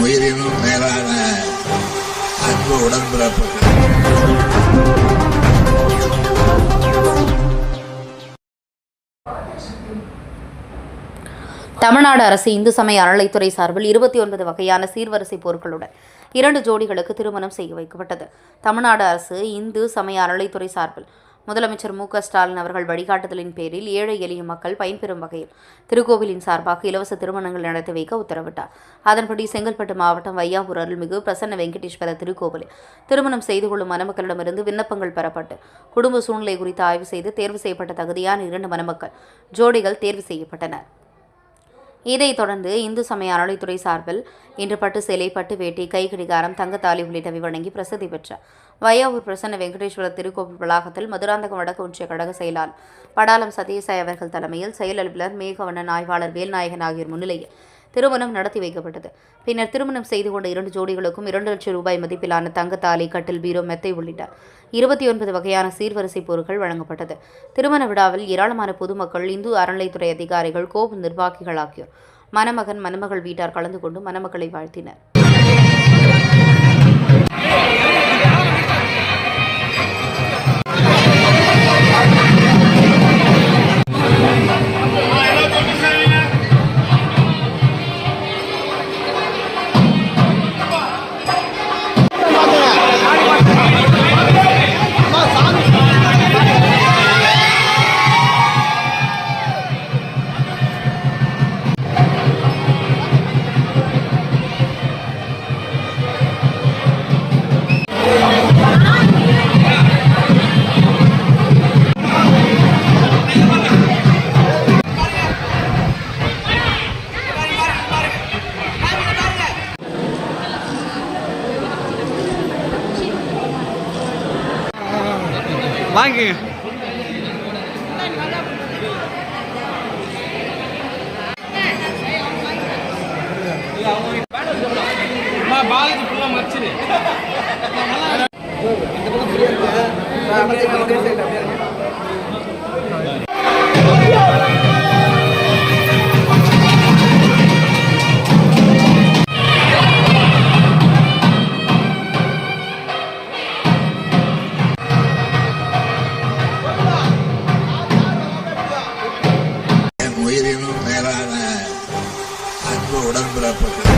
உயிரினும் மேலான அன்பு உடன்பிறப்புகள். தமிழ்நாடு அரசு இந்து சமய அறநிலைத்துறை சார்பில் இருபத்தி ஒன்பது வகையான சீர்வரிசை பொருட்களுடன் இரண்டு ஜோடிகளுக்கு திருமணம் செய்து வைக்கப்பட்டது. தமிழ்நாடு அரசு இந்து சமய அறநிலைத்துறை சார்பில் முதலமைச்சர் மு ஸ்டாலின் அவர்கள் வழிகாட்டுதலின் பேரில் ஏழை எளிய மக்கள் பயன்பெறும் வகையில் திருக்கோவிலின் சார்பாக இலவச திருமணங்கள் நடத்தி வைக்க உத்தரவிட்டார். அதன்படி செங்கல்பட்டு மாவட்டம் வையாபுர் அருள்மிகு பிரசன்ன வெங்கடேஸ்வர திருக்கோவிலில் திருமணம் செய்து கொள்ளும் மணமக்களிடமிருந்து விண்ணப்பங்கள் பெறப்பட்டு குடும்ப சூழ்நிலை குறித்து ஆய்வு செய்து தேர்வு செய்யப்பட்ட தகுதியான இரண்டு மணமக்கள் ஜோடிகள் தேர்வு செய்யப்பட்டனர். இதைத் தொடர்ந்து இந்து சமய அறநிலைத்துறை சார்பில் இன்று பட்டு சேலை பட்டு வேட்டி கை கடிகாரம் தங்கத்தாலி உள்ளிட்டவை வழங்கி பிரசித்தி பெற்ற வையாவூர் பிரசன்ன வெங்கடேஸ்வரர் திருக்கோவில் வளாகத்தில் மதுராந்தகம் வடக்கு ஒன்றிய கழக செயலாளர் படாலம் சத்யசாய் அவர்கள் தலைமையில் செயல் அலுவலர் மேகவண்ணன் ஆய்வாளர் வேல்நாயகன் ஆகியோர் முன்னிலையில் திருமணம் நடத்தி வைக்கப்பட்டது. பின்னர் திருமணம் செய்து கொண்ட இரண்டு ஜோடிகளுக்கும் இரண்டு லட்சம் ரூபாய் மதிப்பிலான தங்கத்தாலி கட்டில் பீரோ மெத்தை உள்ளிட்ட இருபத்தி ஒன்பது வகையான சீர்வரிசை பொருட்கள் வழங்கப்பட்டது. திருமண விழாவில் ஏராளமான பொதுமக்கள் இந்து அறநிலைத்துறை அதிகாரிகள் கோவில் நிர்வாகிகள் ஆகியோர் மணமகன் மணமகள் வீட்டார் கலந்து கொண்டு மணமக்களை வாழ்த்தினர். வாங்கிக்கங்க பாலுக்கு ஃபுல்லாக இந்த பக்கம் உடம்புல போட்டு